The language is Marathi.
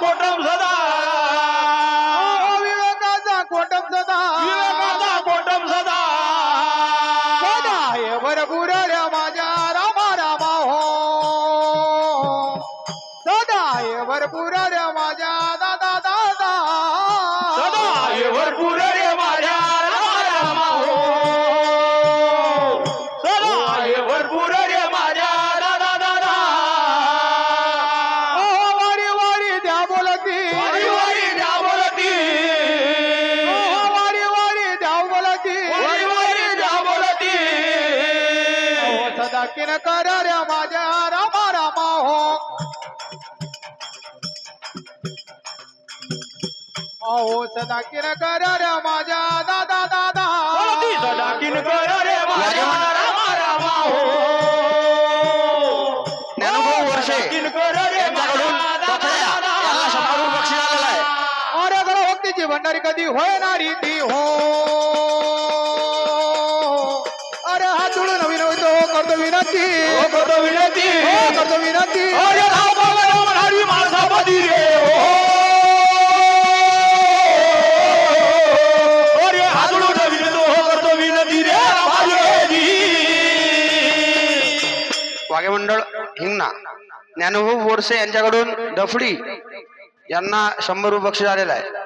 कोटम सदा. विवेकाचा कोटम सदा. विवेकाचा कोटम सदा. सदा हे भरपूर रे माझ्या रामा रामा हो. सदा हे भरपूर रे माझ्या ओ सदा किन कर रे माझ्या रामा रामा हो ओ सदा किन कर रे माझ्या दादा दादा बोलती सदा किनकर रे माझ्या रामा रामा हो। ज्ञानोबा वर्षे। किनकर रे यांच्याकडून कोथळ्या यांना समारोह बक्षीस आलेला आहे अरे गण भक्तीची भंडारी कधी होणारी ती हो। करतो विनंती. हो करतो विनंती. हो करतो विनंती. माणसापदी रे. हो अरे हातून विनंतो. हो करतो विनंती रे माझी वाघेमंडळ हिंगणा. ज्ञानोबा बोरसे यांच्याकडून डफडी यांना शंभर रुपये बक्षीस आलेलं आहे.